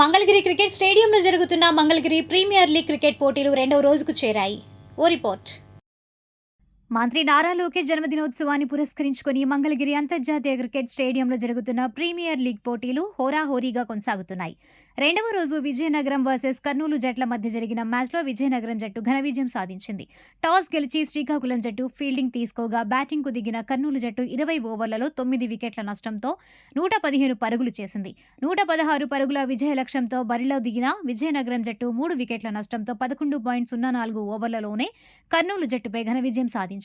Mangalagiri cricket స్టేడియంలో జరుగుతున్న Mangalagiri premier league cricket పోటీలు రెండవ రోజుకు చేరాయి. ఓ రిపోర్ట్. మంత్రి నారా లోకేష్ జన్మదినోత్సవాన్ని పురస్కరించుకొని మంగళగిరి అంతర్జాతీయ క్రికెట్ స్టేడియంలో జరుగుతున్న ప్రీమియర్ లీగ్ పోటీలు హోరాహోరీగా కొనసాగుతున్నాయి. రెండవ రోజు విజయనగరం వర్సెస్ కర్నూలు జట్ల మధ్య జరిగిన మ్యాచ్లో విజయనగరం జట్టు ఘన విజయం సాధించింది. టాస్ గెలిచి శ్రీకాకుళం జట్టు ఫీల్డింగ్ తీసుకోగా బ్యాటింగ్కు దిగిన కర్నూలు జట్టు ఇరవై ఓవర్లలో తొమ్మిది వికెట్ల నష్టంతో నూట పదిహేను పరుగులు చేసింది. నూట పదహారు పరుగుల విజయ లక్ష్యంతో బరిలో దిగిన విజయనగరం జట్టు మూడు వికెట్ల నష్టంతో పదకొండు పాయింట్ సున్నా నాలుగు ఓవర్లలోనే కర్నూలు జట్టుపై ఘన విజయం సాధించింది.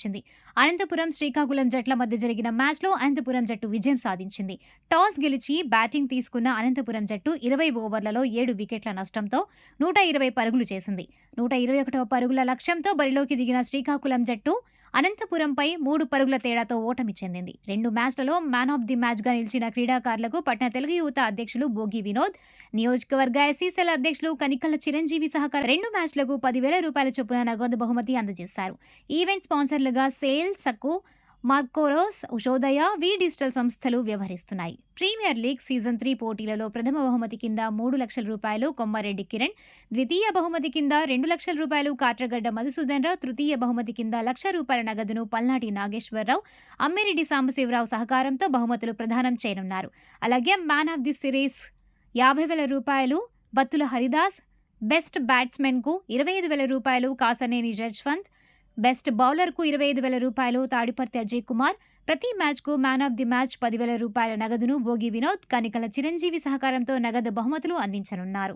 అనంతపురం శ్రీకాకుళం జట్ల మధ్య జరిగిన మ్యాచ్లో అనంతపురం జట్టు విజయం సాధించింది. టాస్ గెలిచి బ్యాటింగ్ తీసుకున్న అనంతపురం జట్టు ఇరవై ఓవర్లలో ఏడు వికెట్ల నష్టంతో నూట ఇరవై పరుగులు చేసింది. నూట ఇరవై ఒకటవ పరుగుల లక్ష్యంతో బరిలోకి దిగిన శ్రీకాకుళం జట్టు అనంతపురంపై మూడు పరుగుల తేడాతో ఓటమి చెందింది. రెండు మ్యాచ్లలో మ్యాన్ ఆఫ్ ది మ్యాచ్గా నిలిచిన క్రీడాకారులకు పట్న తెలుగు యువత అధ్యక్షులు భోగి వినోద్ నియోజకవర్గ ఎస్సీసీఎల్ అధ్యక్షులు కనికల చిరంజీవి సహకారం రెండు మ్యాచ్లకు పదివేల రూపాయల చొప్పున నగదు బహుమతి అందజేశారు. ఈవెంట్ స్పాన్సర్లుగా సేల్ సక్కు మార్కోరోస్ ఉషోదయ వి డిజిటల్ సంస్థలు వ్యవహరిస్తున్నాయి. ప్రీమియర్ లీగ్ సీజన్ త్రీ పోటీలలో ప్రథమ బహుమతి కింద మూడు లక్షల రూపాయలు కొమ్మారెడ్డి కిరణ్ ద్వితీయ బహుమతి కింద రెండు లక్షల రూపాయలు కాట్రగడ్డ మధుసూదన్ రావు తృతీయ బహుమతి కింద లక్ష రూపాయల నగదును పల్నాటి నాగేశ్వరరావు అమ్మిరెడ్డి సాంబశివరావు సహకారంతో బహుమతులు ప్రదానం చేయనున్నారు. అలాగే మ్యాన్ ఆఫ్ ది సిరీస్ యాభై వేల రూపాయలు బత్తుల హరిదాస్ బెస్ట్ బ్యాట్స్మెన్కు ఇరవై ఐదు వేల రూపాయలు కాసనేని జజ్వంత్ బెస్ట్ బౌలర్కు ఇరవై ఐదు వేల రూపాయలు తాడిపర్తి అజయ్ కుమార్ ప్రతి మ్యాచ్కు మ్యాన్ ఆఫ్ ది మ్యాచ్ పదివేల రూపాయల నగదును భోగి వినోద్ కనికల చిరంజీవి సహకారంతో నగదు బహుమతులు అందించనున్నారు.